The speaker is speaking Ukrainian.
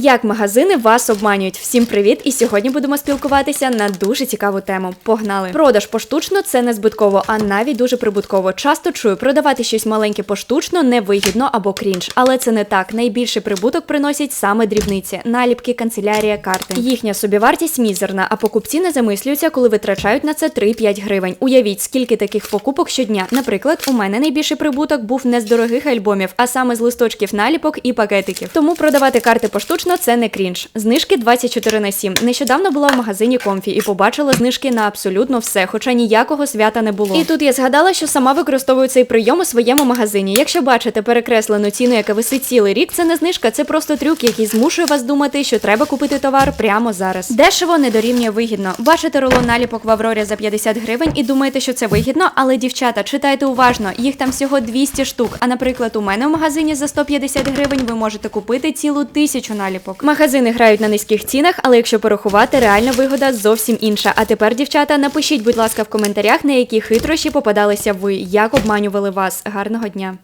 Як магазини вас обманюють? Всім привіт! І сьогодні будемо спілкуватися на дуже цікаву тему. Погнали! Продаж поштучно це не збитково, а навіть дуже прибутково. Часто чую, продавати щось маленьке поштучно невигідно або крінж. Але це не так. Найбільший прибуток приносять саме дрібниці, наліпки, канцелярія, карти. Їхня собівартість мізерна, а покупці не замислюються, коли витрачають на це 3-5 гривень. Уявіть, скільки таких покупок щодня. Наприклад, у мене найбільший прибуток був не з дорогих альбомів, а саме з листочків наліпок і пакетиків. Тому продавати карти поштучно це не крінж. Знижки 24 на 7. Нещодавно була в магазині Комфі і побачила знижки на абсолютно все, хоча ніякого свята не було. І тут я згадала, що сама використовую цей прийом у своєму магазині. Якщо бачите перекреслену ціну, яка висить цілий рік, це не знижка, це просто трюк, який змушує вас думати, що треба купити товар прямо зараз. Дешево не дорівнює вигідно. Бачите рулон наліпок в Аврорі за 50 гривень і думаєте, що це вигідно, але дівчата, читайте уважно, їх там всього 200 штук. А наприклад, у мене в магазині за 150 гривень ви можете купити цілу тисячу наліпок. Магазини грають на низьких цінах, але якщо порахувати, реальна вигода зовсім інша. А тепер, дівчата, напишіть, будь ласка, в коментарях, на які хитрощі попадалися ви, як обманювали вас. Гарного дня!